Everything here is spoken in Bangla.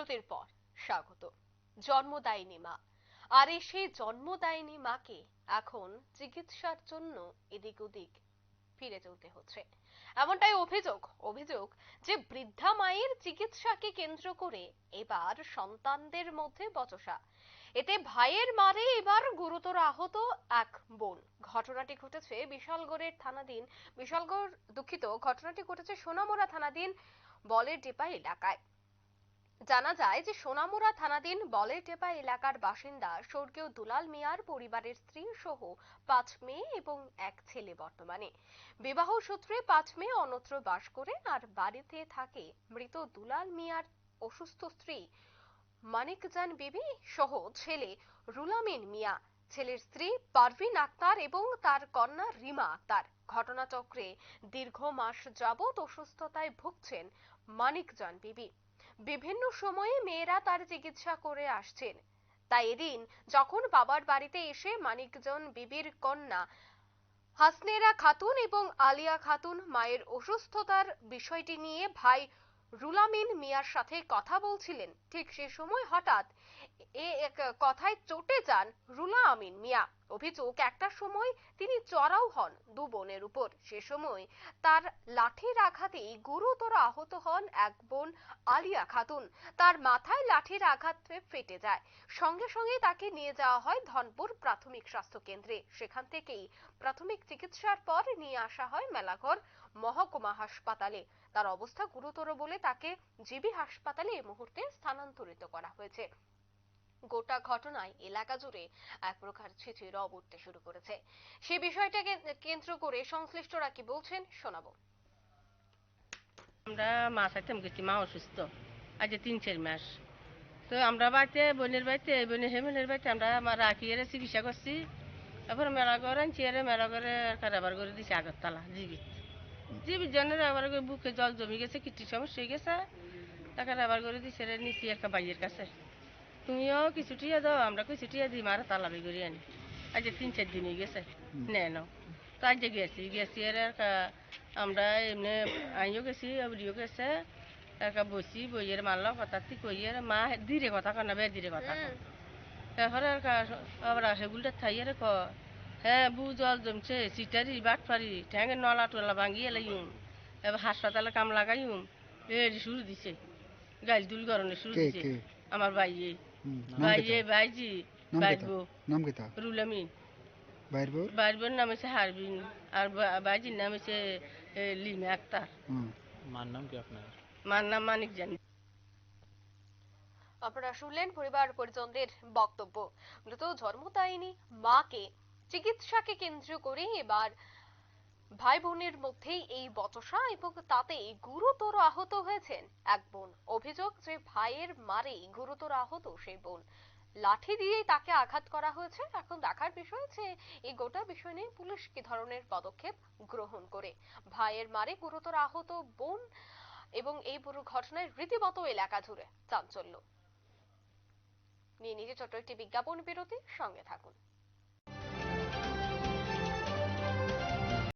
বিরতির পর স্বাগত। জন্মদায়িনী মা। আর এই সেই জন্মদায়িনী মাকে এখন চিকিৎসার জন্য এদিক ওদিক ফিরে চলতে হচ্ছে। এমনটাই অভিযোগ অভিযোগ যে বৃদ্ধা মায়ের চিকিৎসাকে কেন্দ্র করে এবার সন্তানদের মধ্যে বচসা। এতে ভাইয়ের মারে এবার গুরুতর আহত এক বোন। ঘটনাটি ঘটেছে বিশালগড়ের থানাধীন, বিশালগড় দুঃখিত, ঘটনাটি ঘটেছে সোনামুড়া থানাধীন বলের ডেপা এলাকায়। জানা যায় যে সোনামুড়া থানাধীন বলের ডেপা এলাকার বাসিন্দা স্বর্গীয় দুলাল মিয়ার পরিবারের স্ত্রী সহ পাঁচ মেয়ে এবং এক ছেলে বর্তমানে। বিবাহ সূত্রে পাঁচ মেয়ে অন্যত্র বাস করে আর বাড়িতে থাকে মৃত দুলাল মিয়ার অসুস্থ স্ত্রী মানিকজান বিবি সহ ছেলে রুলামিন মিয়া। ছেলের স্ত্রী পারভিন আক্তার এবং তার কন্যা রিমা আক্তার। ঘটনাচক্রে দীর্ঘ মাস যাবৎ অসুস্থতায় ভুগছেন মানিকজান বিবি। বিভিন্ন সময়ে মেয়েরা তার চিকিৎসা করে আসছেন। তাই এদিন যখন বাবার বাড়িতে এসে মানিকজন বিবির কন্যা হাসনেরা খাতুন এবং আলিয়া খাতুন মায়ের অসুস্থতার বিষয়টি নিয়ে ভাই রুলামিন মিয়ার সাথে কথা বলছিলেন, ঠিক সে সময় হঠাৎ এ এক কথায় চটে যান রুলা আমিন মিয়া। অভিযোগ, একটা সময় তিনি চড়াও হন দু বোনের উপর। সে সময় তার লাঠির আঘাতেই গুরুতর আহত হন এক বোন আলিয়া খাতুন। তার মাথায় লাঠির আঘাত ফেটে যায়। সঙ্গে সঙ্গে তাকে নিয়ে যাওয়া হয় ধনপুর প্রাথমিক স্বাস্থ্য কেন্দ্রে। সেখান থেকেই প্রাথমিক চিকিৎসার পর নিয়ে আসা হয় মেলাঘর মহকুমা হাসপাতালে। তার অবস্থা গুরুতর বলে তাকে জিবি হাসপাতালে এই মুহূর্তে স্থানান্তরিত করা হয়েছে। গোটা ঘটনায় এলাকা জুড়ে এক প্রকার ছিচির উঠতে শুরু করেছে। সে বিষয়টাকে কেন্দ্র করে সংশ্লিষ্টরা কি বলছেন শোনাবো। আমরা মা চাইতাম গেছি, মা অসুস্থ। আজ তিন চার মাস। তো আমরা বাড়িতে, বোনের বাড়িতে, বোনের হেমেনের বাড়িতে আমরা আমার রাখি এর চিকিৎসা করছি। তারপর মেলা করে আনছি এর মেলা করে কারবার করে দিছি আগরতলা, জীবিত। জীবিত জনের আবার বুকে জল জমি গেছে কিটি সমস্যা হয়ে গেছে। তাকে আবার করে দিছে নিচি একটা বাইয়ের কাছে। তুমিও কিছু টিয়া দাও আমরা কিছু টিয়া দিই মারা তালাবি করে আনি আজ তিন চার দিন হয়ে গেছে। নাও। তো আজ গেছি গেছি একটা- আমরা এমনি আইও গেছি আবরিও গেছে। একা বসি বইয়ের মারল কথা তুই কইয়ের মা দিরে কথা কয় না বে ধীরে কথা। তারপরে আর আবার সেগুলটা থাইয়ের ক হ্যাঁ বু জল জমছে সিটারি বাট পারি ঠ্যাঙের নলা টলা ভাঙিয়ে লাইম এবার হাসপাতালে কাম লাগাইম এ শুরু দিছে। গাইল দুল গরনে শুরু দিছে। আমার ভাইয়ে। ভাইজি নাম বাইরবো নাম বাইর বউ বাইরবোর নাম হচ্ছে হারবিন আর নাম হচ্ছে লিমা আক্তার। মার নাম কি আপনার? মার নাম মানিক জানি। আপনারা শুনলেন পরিবার পরিজনদের বক্তব্য। মূলত জন্মদায়িনী মাকে চিকিৎসাকে কেন্দ্র করে এবার ভাই বোনের মধ্যেই এই বচসা এবং তাতেই গুরুতর আহত হয়েছেন এক বোন। অভিযোগ যে ভাইয়ের মারেই গুরুতর আহত সেই বোন। লাঠি দিয়েই তাকে আঘাত করা হয়েছে। এখন দেখার বিষয় যে এই গোটা বিষয় নিয়ে পুলিশ কি ধরনের পদক্ষেপ গ্রহণ করে? ভাইয়ের মারে গুরুতর আহত বোন এবং এই পুরো ঘটনায় রীতিমতো এলাকা জুড়ে চাঞ্চল্য। নিয়ে নিজে ছোট্ট একটি বিজ্ঞাপন বিরতি, সঙ্গে থাকুন।